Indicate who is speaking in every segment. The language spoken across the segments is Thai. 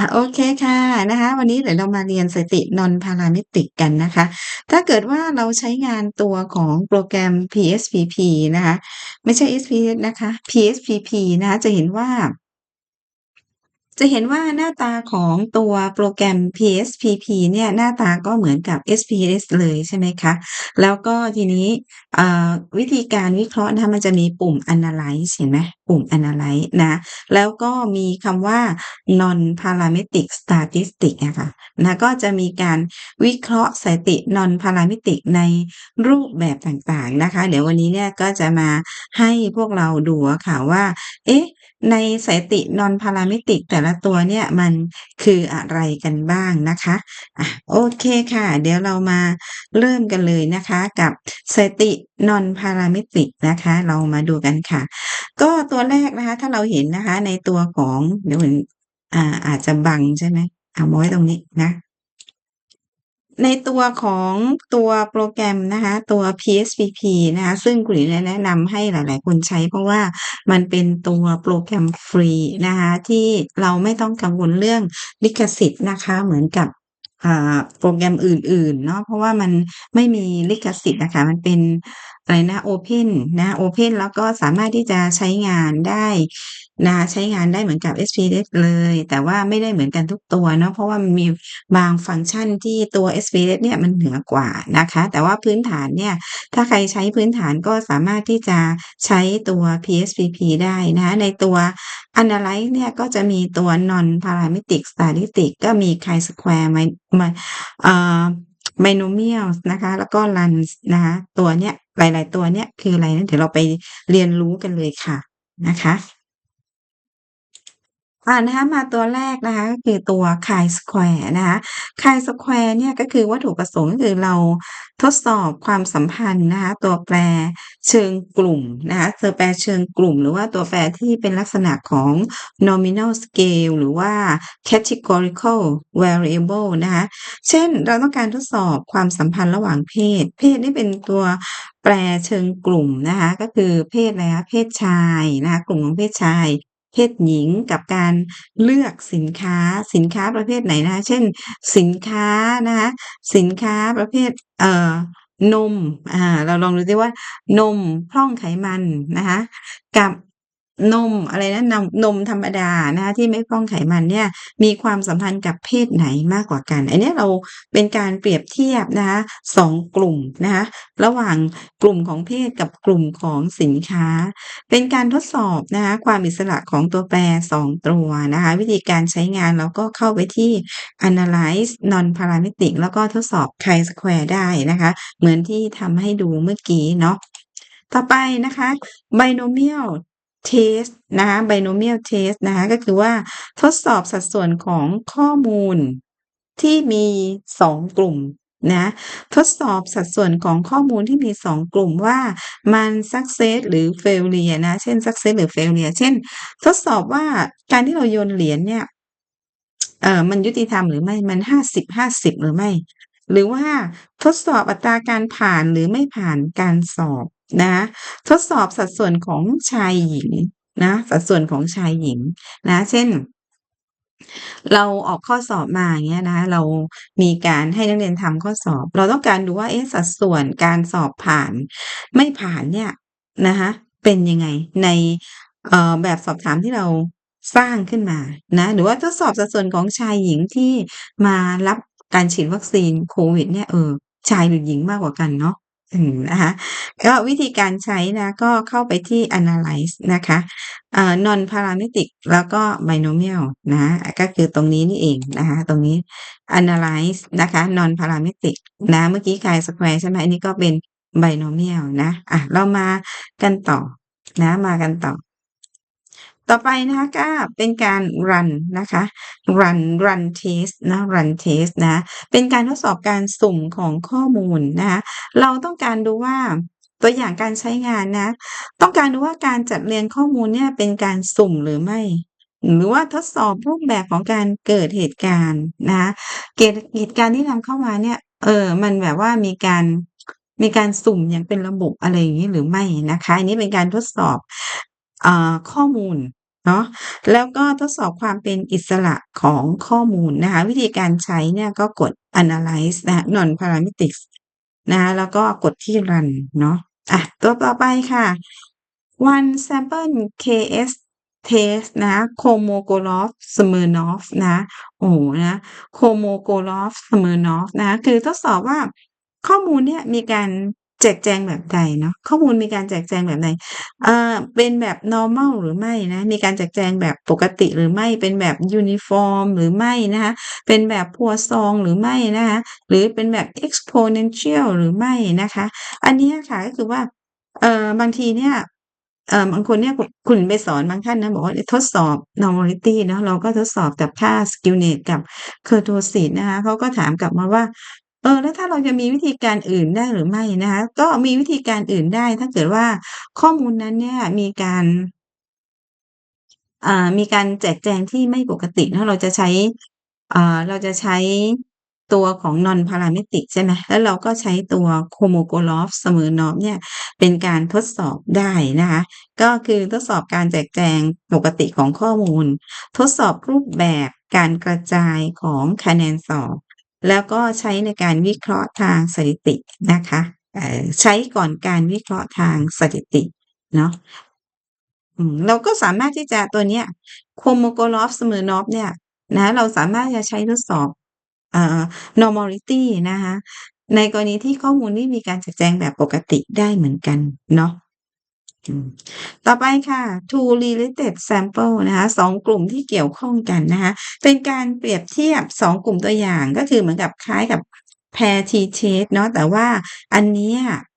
Speaker 1: อ่าโอเคค่ะนะคะ วันนี้เดี๋ยวเรามาเรียนสถิติ Non-parametric กันนะคะ ถ้าเกิดว่าเราใช้งานตัวของโปรแกรม PSPP นะคะ ไม่ใช่ sps นะคะ PSPP นะคะจะเห็นว่า จะเห็นว่าหน้าตาของตัวโปรแกรม PSPP เนี่ยหน้าตาก็เหมือนกับ sps เลยใช่ไหมคะ แล้วก็ทีนี้วิธีการวิเคราะห์นะคะมันจะมีปุ่ม Analyze เห็นไหม ปุ่ม Analyze นะ แล้วก็มีคำว่า Non-parametric statistic อะคะนะก็จะมีการวิเคราะห์สถิติ Non-parametric ในรูปแบบต่างๆนะคะ เดี๋ยววันนี้เนี่ยก็จะมาให้พวกเราดูค่ะว่า เอ๊ะในสถิติ Non-parametric แต่ละตัวเนี่ยมันคืออะไรกันบ้างนะคะอะโอเคค่ะ เดี๋ยวเรามาเริ่มกันเลยนะคะ กับสถิติ Non-parametric นะคะ เรามาดูกันค่ะ ก็ตัวแรกนะคะ ถ้าเราเห็นนะคะ ในตัวของเดี๋ยวเหมือนอ่า อาจจะบังใช่ไหมเอาไว้ตรงนี้นะ ในตัวของตัวโปรแกรมนะคะ ตัว PSPP นะคะ ซึ่งคุณหญิแนะนำให้หลาย ๆ คนใช้เพราะว่ามันเป็นตัวโปรแกรมฟรีนะคะ ที่เราไม่ต้องกังวลเรื่องลิขสิทธิ์นะคะ เหมือนกับ อ่าโปรแกรมอื่น ๆ เนาะ เพราะว่ามันไม่มีลิขสิทธิ์อะค่ะ มันเป็นอะไรนะโอเพนนะโอเพนแล้วก็สามารถที่จะใช้งานได้นะคะ ใช้งานได้เหมือนกับ SPSS เลย แต่ว่าไม่ได้เหมือนกันทุกตัวเนาะ เพราะว่ามันมีบางฟังก์ชันที่ตัว SPSS เนี่ยมันเหนือกว่านะคะ แต่ว่าพื้นฐานเนี่ย ถ้าใครใช้พื้นฐานก็สามารถที่จะใช้ตัว PSPP ได้นะคะ ในตัว Analyze เนี่ยก็จะมีตัว Non-parametric statistic ก็มี Chi-square ไมมาเอ่อ binomial นะคะ แล้วก็ Runs นะคะตัวเนี้ยหลาย ๆ ตัวเนี้ยคืออะไรนะเดี๋ยวเราไปเรียนรู้กันเลยค่ะนะคะ อ่า นะคะ มาตัวแรกนะคะ ก็คือตัว Chi-square นะคะ Chi-square เนี่ย ก็คือวัตถุประสงค์ ก็คือเราทดสอบความสัมพันธ์นะคะ ตัวแปรเชิงกลุ่มนะคะ ตัวแปรเชิงกลุ่ม หรือว่าตัวแปรที่เป็นลักษณะของ nominal scale หรือว่า categorical variable นะคะ เช่น เราต้องการทดสอบความสัมพันธ์ระหว่างเพศ เพศนี่เป็นตัวแปรเชิงกลุ่มนะคะ ก็คือเพศอะไรคะ เพศชายนะคะ กลุ่มของเพศชาย เพศหญิงกับการเลือกสินค้าสินค้าประเภทไหนนะคะเช่น สินค้านะคะสินค้าประเภทเอ่อนมอ่าเราลองดูซิว่านมพร่องไขมันนะคะกับ นมอะไรนะนำนมธรรมดานะคะที่ไม่พร่องไขมันเนี่ยมีความสัมพันธ์กับเพศไหนมากกว่ากัน อันนี้เราเป็นการเปรียบเทียบนะคะ2กลุ่มนะคะระหว่างกลุ่มของเพศกับกลุ่มของสินค้า เป็นการทดสอบนะคะความอิสระของตัวแปร 2 ตัวนะคะวิธีการใช้งานเราก็เข้าไปที่ Analyze Non-parametric แล้วก็ทดสอบ Chi-square ได้นะคะเหมือนที่ทำให้ดูเมื่อกี้เนาะต่อไปนะคะ Binomial Test นะคะ Binomial Test นะคะก็คือว่าทดสอบสัดส่วนของข้อมูลที่มี 2 กลุ่มนะทดสอบสัดส่วนของข้อมูลที่มี 2 กลุ่มว่ามัน Success หรือ Failure นะ เช่น Success หรือ Failure เช่น ทดสอบว่าการที่เราโยนเหรียญเนี่ยเอ่อมันยุติธรรมหรือไม่มัน 50-50 หรือไม่ หรือว่าทดสอบอัตราการผ่านหรือไม่ผ่านการสอบ นะคะทดสอบสัดส่วนของชายหญิงนะสัดส่วนของชายหญิงนะ เช่น เราออกข้อสอบมาอย่างเงี้ยนะ เรามีการให้นักเรียนทำข้อสอบ เราต้องการดูว่าเอ๊ะสัดส่วนการสอบผ่าน ไม่ผ่านเนี่ยนะคะเป็นยังไงในเอ่อแบบสอบถามที่เราสร้างขึ้นมานะหรือว่าทดสอบสัดส่วนของชายหญิงที่มารับการฉีดวัคซีนโควิดเนี่ยเออชายหรือหญิงมากกว่ากันเนาะ อืมนะคะก็วิธีการใช้นะก็เข้าไปที่ Analyze นะคะอ่อ Non-parametric แล้วก็ Binomial นะก็คือตรงนี้นี่เองนะคะตรงนี้ Analyze นะคะ Non-parametric นะเมื่อกี้คาย square ใช่ไหมอันนี้ก็เป็น Binomial นะอะเรามากันต่อนะมากันต่อ ต่อไปนะคะก็เป็นการรันนะคะรันรันเทสต์นะรันเทสต์นะ เป็นการทดสอบการสุ่มของข้อมูลนะคะเราต้องการดูว่าตัวอย่างการใช้งานนะ ต้องการดูว่าการจัดเรียงข้อมูลเนี่ยเป็นการสุ่มหรือไม่หรือว่าทดสอบรูปแบบของการเกิดเหตุการณ์นะคะเกตเหตุการณ์ที่นำเข้ามาเนี่ย เออ มันแบบว่ามีการมีการสุ่มอย่างเป็นระบบอะไรอย่างงี้หรือไม่นะคะ อันนี้เป็นการทดสอบอข้อมูล เนาะ แล้วก็ทดสอบความเป็นอิสระของข้อมูลนะคะ วิธีการใช้เนี่ยก็กด Analyze นะคะ Non-parametric นะคะแล้วก็กดที่ Run เนาะ อะ ตัวต่อไปค่ะ One sample KS test นะคะ Kolmogorov-Smirnov นะโอ้โฮนะ Kolmogorov-Smirnov นะคือทดสอบว่าข้อมูลเนี่ยมีการ แจกแจงแบบใดเนาะข้อมูลมีการแจกแจงแบบใดเอ่อเป็นแบบ normal หรือไม่นะมีการแจกแจงแบบปกติหรือไม่เป็นแบบ uniform หรือไม่นะคะเป็นแบบ Poisson หรือไม่นะคะหรือเป็นแบบ exponential หรือไม่นะคะ อันนี้ค่ะก็คือว่าเอ่อบางทีเนี่ยเอ่อบางคนเนี่ยคุณไปสอนบางท่านนะบอกว่าทดสอบ normality เนาะเราก็ทดสอบกับค่า skewness กับ kurtosis นะคะเขาก็ถามกลับมาว่า เออแล้วถ้าเราจะมีวิธีการอื่นได้หรือไม่นะคะ ก็มีวิธีการอื่นได้ ถ้าเกิดว่าข้อมูลนั้นเนี่ยมีการ อ่า มีการแจกแจงที่ไม่ปกติเนาะ เราจะใช้ อ่า เราจะใช้ตัวของ non-parametric ใช่ไหม แล้วเราก็ใช้ตัว Kolmogorov-Smirnov เนี่ย เป็นการทดสอบได้นะคะ ก็คือทดสอบการแจกแจงปกติของข้อมูล ทดสอบรูปแบบการกระจายของคะแนนสอบ แล้วก็ใช้ในการวิเคราะห์ทางสถิตินะคะใช้ก่อนการวิเคราะห์ทางสถิติเนาะเราก็สามารถที่จะตัวเนี้ย Kolmogorov-Smirnov เนี่ยนะเราสามารถจะใช้ทดสอบอ่า normality นะคะในกรณีที่ข้อมูลไม่มีการแจกแจงแบบปกติได้เหมือนกันเนาะ ต่อไปค่ะ Two related sample นะคะ2กลุ่มที่เกี่ยวข้องกันนะคะเป็นการเปรียบเทียบ 2 กลุ่มตัวอย่างก็คือเหมือนกับคล้ายกับ pair t-test เนาะแต่ว่าอันนี้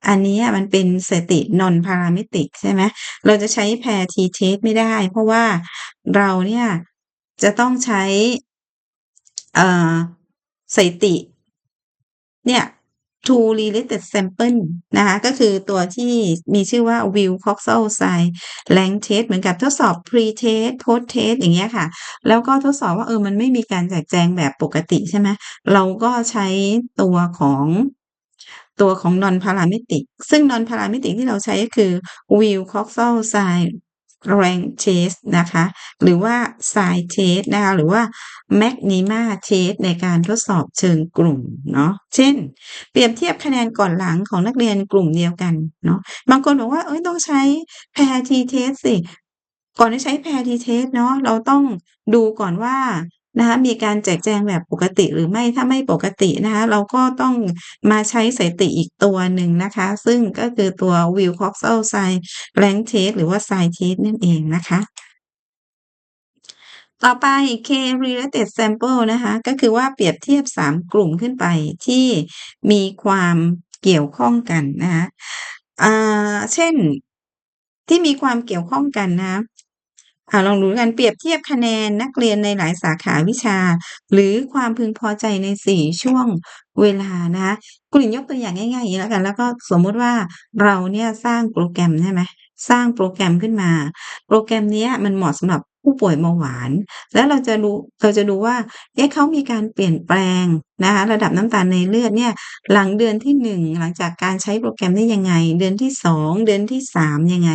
Speaker 1: อันนี้มันเป็นสถิติ non-parametric ใช่ไหมเราจะใช้ pair t-test ไม่ได้ เพราะว่าเราเนี่ยจะต้องใช้สถิติเนี่ย Two related sample นะคะก็คือตัวที่มีชื่อว่า Wilcoxon-Rank test เหมือนกับทดสอบ pre-test post-test อย่างเงี้ยค่ะ แล้วก็ทดสอบว่าเออมันไม่มีการแจกแจงแบบปกติใช่ไหมเราก็ใช้ตัวของตัวของ non-parametric ซึ่ง non-parametric ที่เราใช้ก็คือ แรงเทสนะคะ หรือว่าสายเทสนะคะ หรือว่าแมกนิมาเทสในการทดสอบเชิงกลุ่มเนาะ เช่น เปรียบเทียบคะแนนก่อนหลังของนักเรียนกลุ่มเดียวกันเนาะ บางคนบอกว่า เอ้ย ต้องใช้แพทีเทสสิ ก่อนจะใช้แพทีเทสเนาะ เราต้องดูก่อนว่า นะคะมีการแจกแจงแบบปกติหรือไม่ถ้าไม่ปกตินะคะเราก็ต้องมาใช้สถิติอีกตัวหนึ่งนะคะ ซึ่งก็คือตัว Wilcoxon-Rank test หรือว่า Sign test นั่นเองนะคะต่อไป K related sample นะคะ ก็คือว่าเปรียบเทียบ 3 กลุ่มขึ้นไปที่มีความเกี่ยวข้องกันนะคะอ่าเช่นที่มีความเกี่ยวข้องกันนะคะ อ่าลองดูกันเปรียบเทียบคะแนนนักเรียนในหลายสาขาวิชา หรือความพึงพอใจในสี่ช่วงเวลานะคะคุณหญิงยกตัวอย่างง่ายๆอย่างนี้แล้วกัน แล้วก็สมมติว่าเราเนี่ยสร้างโปรแกรมใช่ไหมสร้างโปรแกรมขึ้นมา โปรแกรมนี้มันเหมาะสำหรับ ผู้ป่วยเบาหวาน แล้วเราจะรู้เราจะดูว่าเอ๊ะเขามีการเปลี่ยนแปลงนะคะระดับน้ำตาลในเลือดเนี่ยหลังเดือนที่ 1 หลังจากการใช้โปรแกรมนี้ยังไง เดือนที่ 2 เดือนที่ 3 ยังไง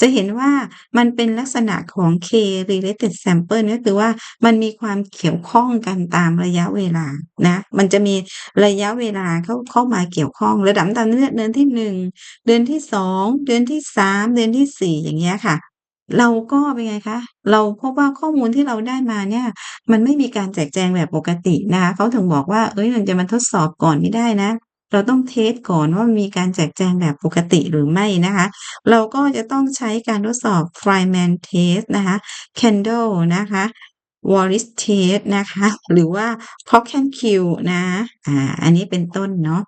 Speaker 1: จะเห็นว่ามันเป็นลักษณะของ K related sample ก็คือว่ามันมีความเกี่ยวข้องกันตามระยะเวลานะมันจะมีระยะเวลาเข้าเข้ามาเกี่ยวข้อง ระดับน้ำตาลในเลือดเดือนที่ 1 เดือนที่ 2 เดือนที่ 3 เดือนที่ 4 อย่างเงี้ยค่ะ เราก็เป็นไงคะ เราพบว่าข้อมูลที่เราได้มาเนี่ย มันไม่มีการแจกแจงแบบปกตินะคะเขาถึงบอกว่าเฮ้ยมันจะมาทดสอบก่อนไม่ได้นะ เราต้องเทสต์ก่อนว่ามีการแจกแจงแบบปกติหรือไม่นะคะ เราก็จะต้องใช้การทดสอบ Feynman test นะคะ Kendall นะคะ Wallis test นะคะ หรือว่า Cochran Q นะอ่าอันนี้เป็นต้นเนาะ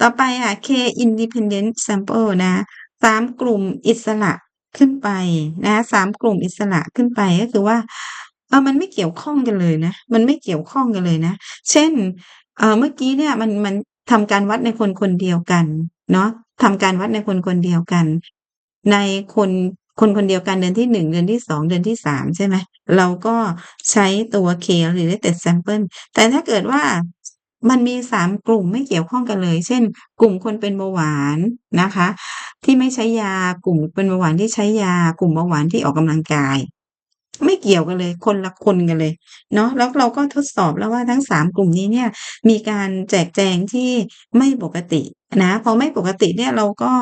Speaker 1: ต่อไปค่ะ K independent sample นะคะ3กลุ่มอิสระ ขึ้นไปนะคะ3กลุ่มอิสระขึ้นไปก็คือว่าเออมันไม่เกี่ยวข้องกันเลยนะ มันไม่เกี่ยวข้องกันเลยนะ เช่นเออเมื่อกี้เนี่ยมันมันทำการวัดในคนคนเดียวกันเนาะทำการวัดในคนคนเดียวกัน ในคนคนคนเดียวกันเดือนที่1เดือนที่2เดือนที่3ใช่ไหมเราก็ใช้ตัว K related sample แต่ถ้าเกิดว่ามันมี3กลุ่มไม่เกี่ยวข้องกันเลย เช่น กลุ่มคนเป็นเบาหวานนะคะ ที่ไม่ใช้ยากลุ่มเป็นเบาหวานที่ใช้ยากลุ่มเบาหวานที่ออกกำลังกาย ไม่เกี่ยวกันเลย คนละคนกันเลยเนาะแล้วเราก็ทดสอบแล้วว่าทั้ง3กลุ่มนี้เนี่ยมีการแจกแจงที่ไม่ปกตินะพอไม่ปกติเนี่ยเราก็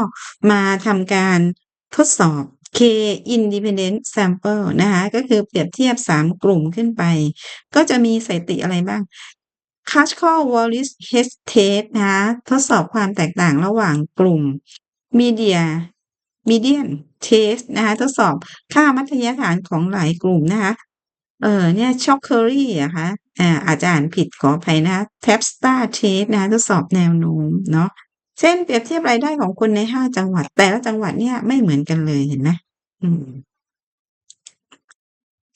Speaker 1: มาทำการทดสอบ K Independent Sample นะคะก็คือเปรียบเทียบ 3 กลุ่มขึ้นไป ก็จะมีสถิติอะไรบ้าง c a s h c a l Wallis Hedge Test นะทดสอบความแตกต่างระหว่างกลุ่ม Media Median Test นะคะทดสอบค่ามัธยฐานของหลายกลุ่มนะคะเออเนี่ย Shockley เหรอคะอ่าอาจจะอ่านผิดขออภัยนะคะ Tapster Test นะคะทดสอบแนวโน้มเนาะเช่นเปรียบเทียบรายได้ของคนใน5จังหวัด แต่ละจังหวัดเนี่ยไม่เหมือนกันเลยเห็นไหม?อืม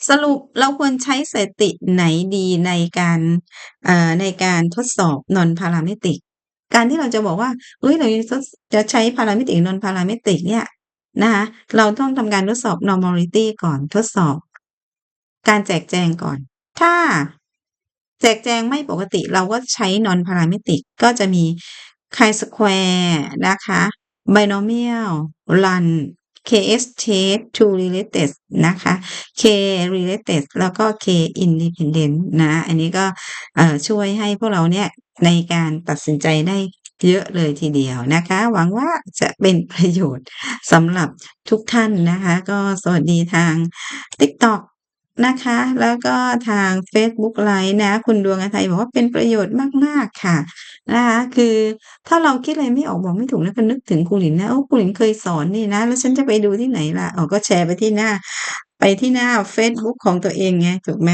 Speaker 1: สรุปเราควรใช้สถิติไหนดีในการเอ่อในการทดสอบ Non-Parametric ก การที่เราจะบอกว่าเฮ้ยเราจะใช้ Parametric Non-Parametric เนี่ยนะคะเราต้องทำการทดสอบ Normality ก่อนทดสอบ การแจกแจงก่อน ถ้าแจกแจงไม่ปกติเราก็ใช้ Non-Parametric ก็จะมี Chi-square นะคะ Binomial Run KS Test True Related นะคะ K Related แล้วก็ K Independent นะ อันนี้ก็ช่วยให้พวกเราเนี่ย ในการตัดสินใจได้เยอะเลยทีเดียวนะคะ หวังว่าจะเป็นประโยชน์สำหรับทุกท่านนะคะ ก็สวัสดีทาง TikTok นะคะ แล้วก็ทางเฟซบุ๊กไลฟ์นะ คุณดวงฤทัยบอกว่าเป็นประโยชน์มาก ๆ ค่ะนะคะคือถ้าเราคิดอะไรไม่ออกบอกไม่ถูกนะก็นึกถึงครูหลินนะโอ้ครูหลินเคยสอนนี่นะ แล้วฉันจะไปดูที่ไหนล่ะอ๋อก็แชร์ไปที่หน้า ไปที่หน้าเฟซบุ๊กของตัวเองไงถูกไหม?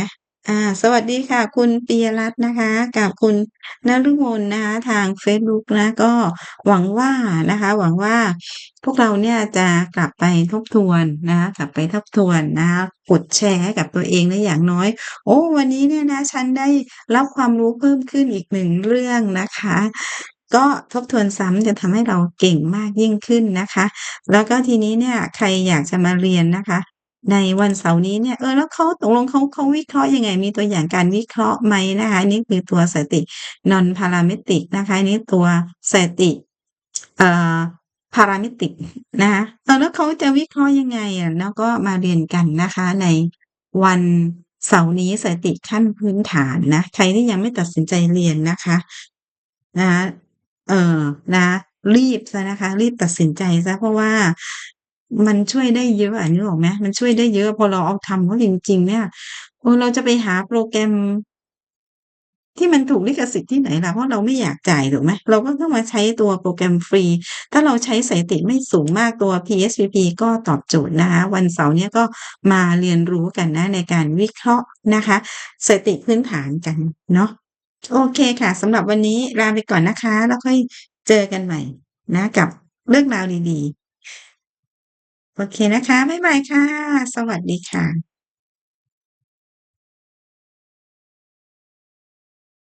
Speaker 1: อา สวัสดีค่ะ คุณปิยรัตน์นะคะ กับคุณนฤมลนะคะ ทางเฟซบุ๊กนะ ก็หวังว่านะคะ หวังว่าพวกเราเนี่ยจะกลับไปทบทวนนะคะ กลับไปทบทวนนะคะ กดแชร์ให้กับตัวเองนอย่างน้อย โอ้ วันนี้เนี่ยนะ ฉันได้รับความรู้เพิ่มขึ้นอีก 1 เรื่องนะคะ ก็ทบทวนซ้ำจะทำให้เราเก่งมากยิ่งขึ้นนะคะ แล้วก็ทีนี้เนี่ย ใครอยากจะมาเรียนนะคะ ในวันเสาร์นี้เนี่ย เออ แล้วเขาตกลงเขาเขาวิเคราะห์ยังไง มีตัวอย่างการวิเคราะห์ไหมนะคะนี่คือตัวสถิติ Non-Parametric นะคะนนี้ตัวสถิติเอ่อ Parametric นะคะเออแล้วเขาจะวิเคราะห์ยังไงอะแล้วก็มาเรียนกันนะคะในวันเสาร์นี้สถิติขั้นพื้นฐานนะ ใครที่ยังไม่ตัดสินใจเรียนนะคะนะคะเออนะรีบเสียนะคะ รีบตัดสินใจเสียเพราะว่า มันช่วยได้เยอะอะนึกออกไหม?มันช่วยได้เยอะพอเราเอาทำเขาจริง ๆ เนี่ยเออเราจะไปหาโปรแกรม ที่มันถูกลิขสิทธิ์ที่ไหนล่ะเพราะเราไม่อยากจ่ายถูกไหม?เราก็ต้องมาใช้ตัวโปรแกรมฟรี ถ้าเราใช้สถิติไม่สูงมากตัว PSPP ก็ตอบโจทย์นะคะวันเสาร์เนี้ยก็มาเรียนรู้กันนะในการวิเคราะห์นะคะสติพื้นฐานกันเนาะโอเคค่ะสำหรับวันนี้ลาไปก่อนนะคะ แล้วค่อยเจอกันใหม่นะกับเรื่องราวดีๆ โอเคนะคะ บ๊ายบายค่ะ สวัสดีค่ะ